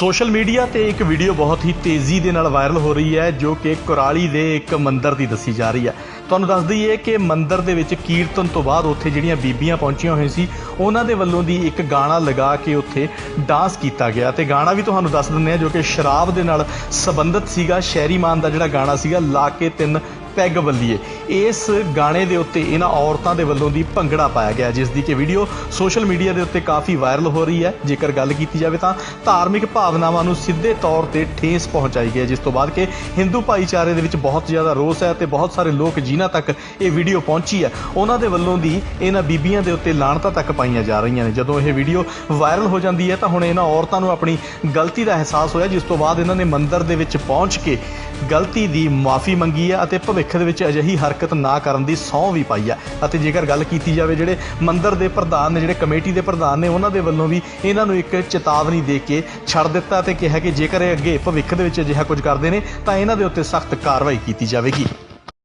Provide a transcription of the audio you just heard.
Social media ਤੇ ਇੱਕ video ਬਹੁਤ ਹੀ ਤੇਜ਼ੀ ਦੇ ਨਾਲ ਵਾਇਰਲ ਹੋ ਰਹੀ ਹੈ, ਜੋ ਕਿ ਕੁਰਾਲੀ ਦੇ ਇੱਕ ਮੰਦਿਰ ਦੀ ਦੱਸੀ ਜਾ ਰਹੀ ਹੈ। ਤੁਹਾਨੂੰ ਦੱਸ ਦਈਏ ਕਿ ਮੰਦਿਰ ਦੇ ਵਿੱਚ ਕੀਰਤਨ ਤੋਂ ਬਾਅਦ ਉੱਥੇ ਜਿਹੜੀਆਂ ਬੀਬੀਆਂ ਪਹੁੰਚੀਆਂ ਹੋਈਆਂ ਸੀ, ਉਹਨਾਂ ਦੇ ਵੱਲੋਂ ਦੀ ਇੱਕ ਗਾਣਾ ਲਗਾ ਕੇ ਉੱਥੇ ਡਾਂਸ ਕੀਤਾ ਗਿਆ। ਤੇ ਗਾਣਾ ਵੀ ਤੁਹਾਨੂੰ ਦੱਸ ਦਿੰਦੇ ਆ ਜੋ ਕਿ ਸ਼ਰਾਬ ਦੇ ਨਾਲ ਸੰਬੰਧਿਤ ਸੀਗਾ, ਸ਼ਹਿਰੀ ਦਾ ਜਿਹੜਾ ਗਾਣਾ ਸੀਗਾ, ਲਾ ਕੇ ਤਿੰਨ ਪੈਗ ਬੱਲੀਏ ਇਸ ਗਾਣੇ ਦੇ ਉੱਤੇ ਇਹਨਾਂ ਔਰਤਾਂ ਦੇ ਵੱਲੋਂ ਦੀ ਭੰਗੜਾ ਪਾਇਆ ਗਿਆ, ਜਿਸ ਦੀ ਕਿ ਵੀਡੀਓ ਸੋਸ਼ਲ ਮੀਡੀਆ ਦੇ ਉੱਤੇ ਕਾਫੀ ਵਾਇਰਲ ਹੋ ਰਹੀ ਹੈ। ਜੇਕਰ ਗੱਲ ਕੀਤੀ ਜਾਵੇ ਤਾਂ ਧਾਰਮਿਕ ਭਾਵਨਾਵਾਂ ਨੂੰ ਸਿੱਧੇ ਤੌਰ ਤੇ ਠੇਸ ਪਹੁੰਚਾਈ ਗਈ ਹੈ, ਜਿਸ ਤੋਂ ਬਾਅਦ ਕਿ ਹਿੰਦੂ ਭਾਈਚਾਰੇ ਦੇ ਵਿੱਚ ਬਹੁਤ ਜ਼ਿਆਦਾ ਰੋਸ ਹੈ ਤੇ ਬਹੁਤ ਸਾਰੇ ਲੋਕ ਜਿਨ੍ਹਾਂ ਤੱਕ ਇਹ ਵੀਡੀਓ ਪਹੁੰਚੀ ਹੈ। ਉਹਨਾਂ ਦੇ ਵੱਲੋਂ ਦੀ ਇਹਨਾਂ ਬੀਬੀਆਂ ਦੇ ਉੱਤੇ ਲਾਣਤਾਂ ਤੱਕ ਪਾਈਆਂ ਜਾ ਰਹੀਆਂ ਨੇ। ਜਦੋਂ ਇਹ ਵੀਡੀਓ ਵਾਇਰਲ ਹੋ ਜਾਂਦੀ ਹੈ, ਤਾਂ ਹੁਣ ਇਹਨਾਂ ਔਰਤਾਂ ਨੂੰ ਆਪਣੀ ਗਲਤੀ ਦਾ ਅਹਿਸਾਸ ਹੋਇਆ, ਜਿਸ ਤੋਂ ਬਾਅਦ ਇਹਨਾਂ ਨੇ ਮੰਦਰ ਦੇ ਵਿੱਚ ਪਹੁੰਚ ਕੇ ਗਲਤੀ ਦੀ ਮਾਫੀ ਮੰਗੀ ਹੈ ਅਤੇ ਭਵਿੱਖ ਭਵਿੱਖ ਦੇ ਵਿੱਚ ਅਜਿਹੀ ਹਰਕਤ ਨਾ ਕਰਨ ਦੀ ਸਹੁੰ ਵੀ ਪਾਈ ਆ ਅਤੇ ਜੇਕਰ ਗੱਲ ਕੀਤੀ ਜਾਵੇ ਜਿਹੜੇ ਮੰਦਰ ਦੇ ਪ੍ਰਧਾਨ ਨੇ, ਜਿਹੜੇ ਕਮੇਟੀ ਦੇ ਪ੍ਰਧਾਨ ਨੇ, ਉਹਨਾਂ ਦੇ ਵੱਲੋਂ ਵੀ ਇਹਨਾਂ ਨੂੰ ਇੱਕ ਚੇਤਾਵਨੀ ਦੇ ਕੇ ਛੱਡ ਦਿੱਤਾ ਤੇ ਕਿਹਾ ਕਿ ਜੇਕਰ ਇਹ ਅੱਗੇ ਭਵਿੱਖ ਦੇ ਵਿੱਚ ਅਜਿਹਾ ਕੁਝ ਕਰਦੇ ਨੇ, ਤਾਂ ਇਹਨਾਂ ਦੇ ਉੱਤੇ ਸਖਤ ਕਾਰਵਾਈ ਕੀਤੀ ਜਾਵੇਗੀ।